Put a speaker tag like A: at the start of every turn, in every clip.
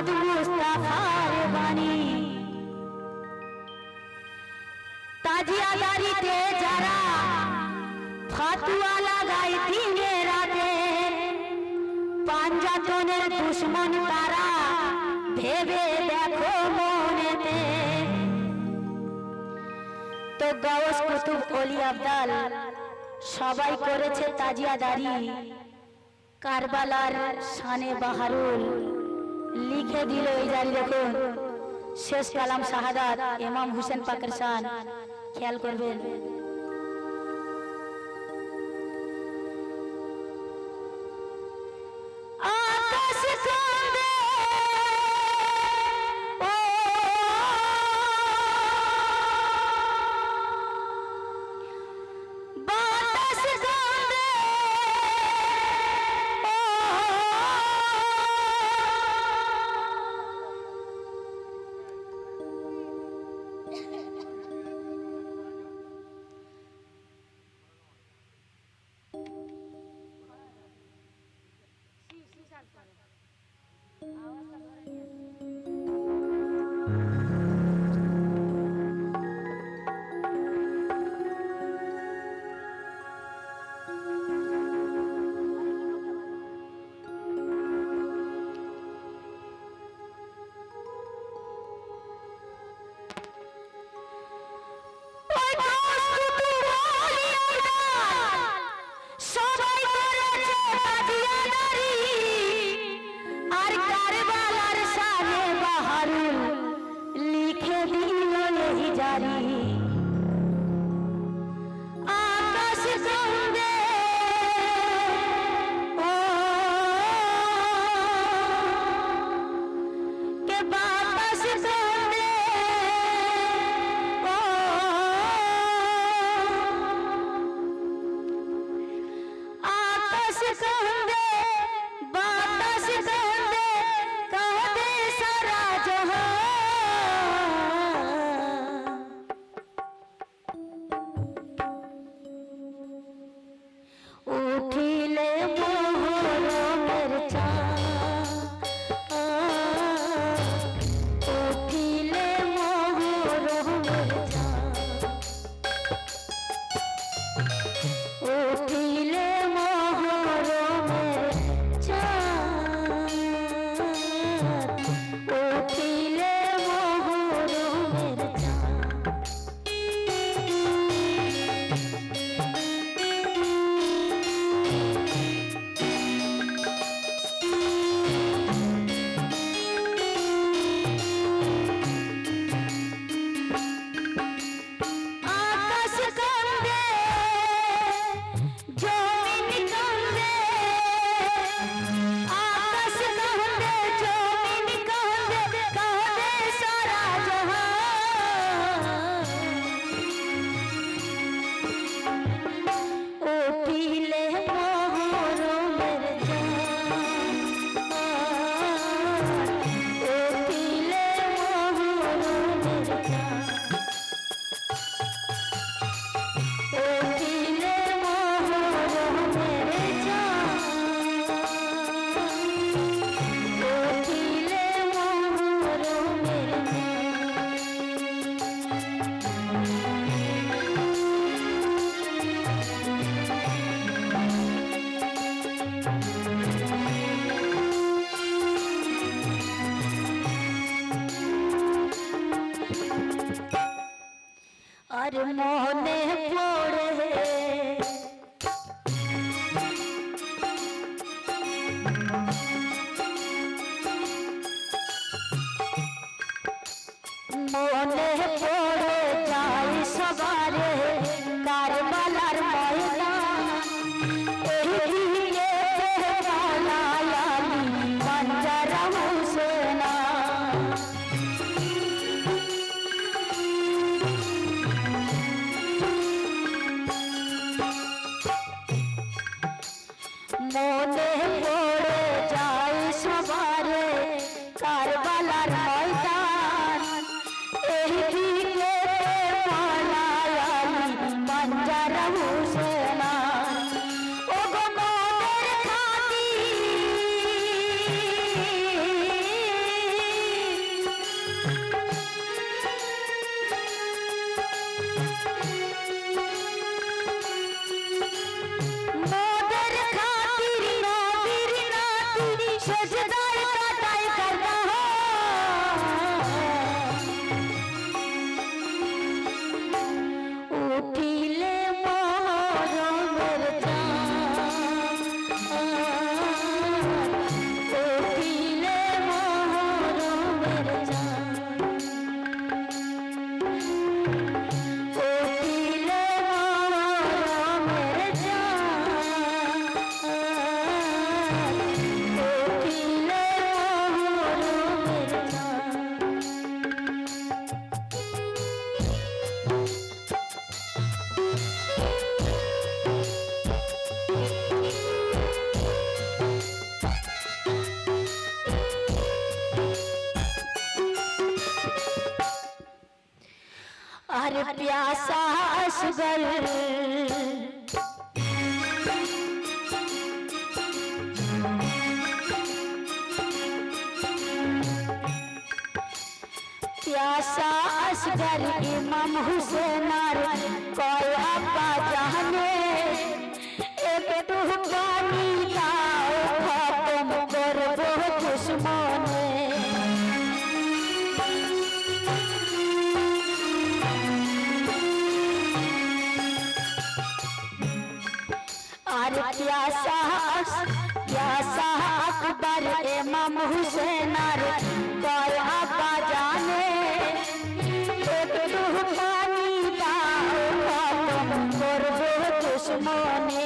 A: মোহাম্মদ মুস্তাফার বাণী তাজিয়াদারিতে যারা ফাতুয়া লাগায় দিনে রাতে, পাঞ্জাতনের দুশ্মন তারা ভেবে দেখো মনেতে। তো গাউস কুতুব অলি আবদাল, সবাই করেছে তাজিয়াদারি, কারবালার শানে বাহারুল। লিখে দিল এই জারি দেখুন শেষ কালাম শাহাদাত ইমাম হুসেন পাকিস্তান খেয়াল করবেন। Yeah. प्यासा असगर। प्यासा असगर इमाम हुसैन कोई अब्बा जाने अकबर क्या साहस क्या साहस अकबर इमाम हुसैन रे और आपा जाने, एक रूह पानी का तुम कर दो दुश्मनी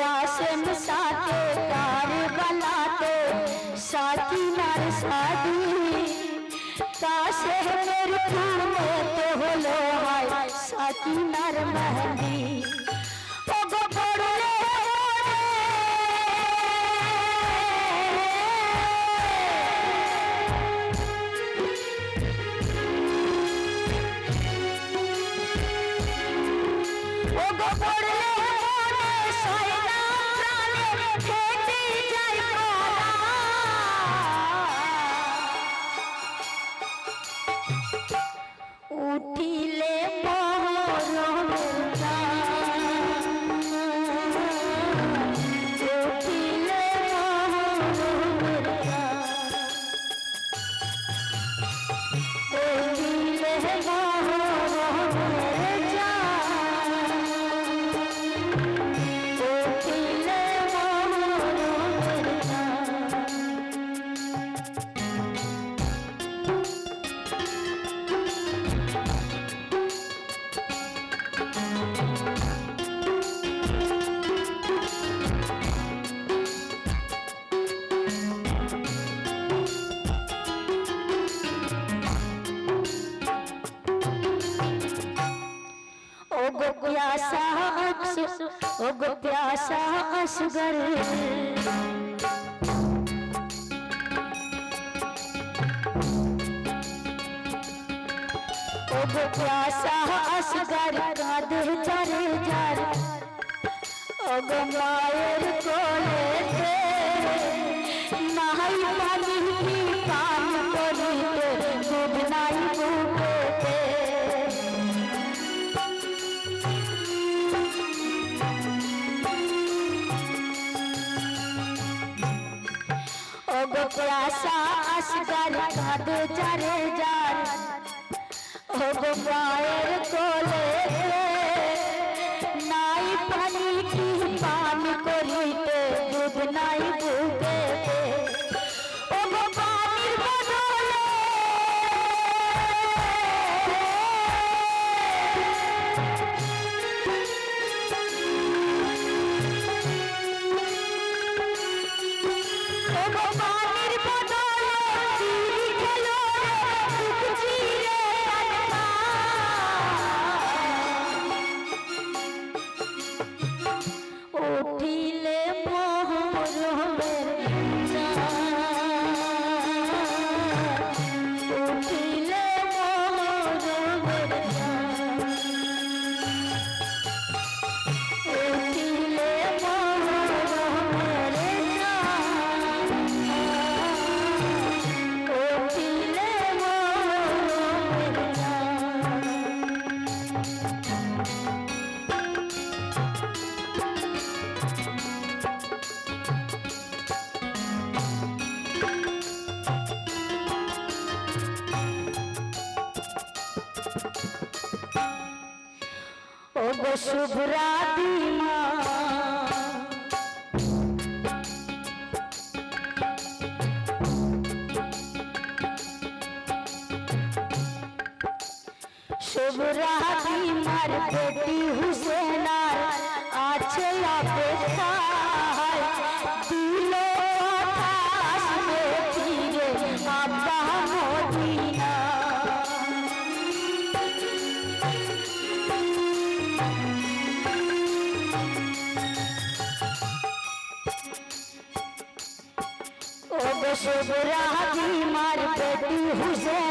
A: शासन साथे कार बनाते तो साथी नार साधी काशे मेरे तू में तो हो लो हाय, साथी नार महंदी। ओ गो प्यासा असगर ओ गो प्यासा असगर कांधे चरे जार ओ गो मायर कोले আসগার কাঁদে চারে যার। ওগো মায়ের गो शुभराती शुभराती मार बेटी हुसैन সব রাজি মার পেটি হুসেন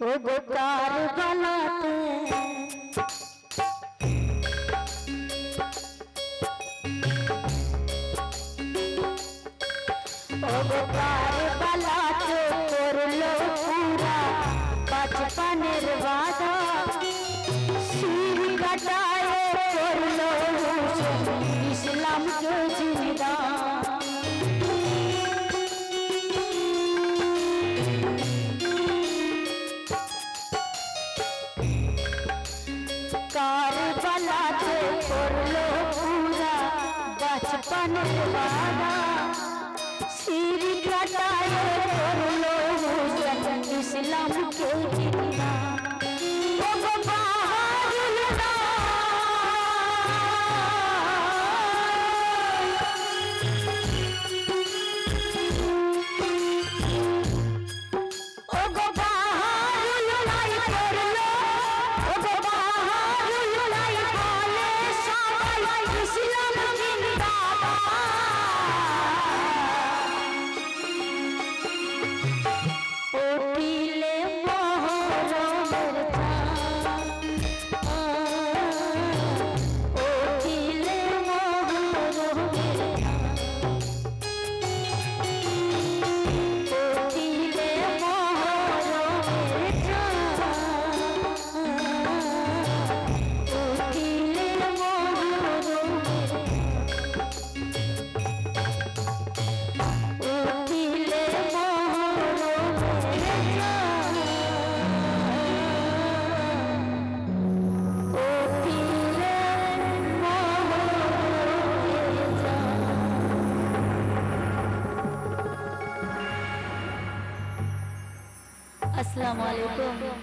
A: ও গোকার বালাতে মানুষ বাধা। সিঁড়ি কাটায় السلام عليكم.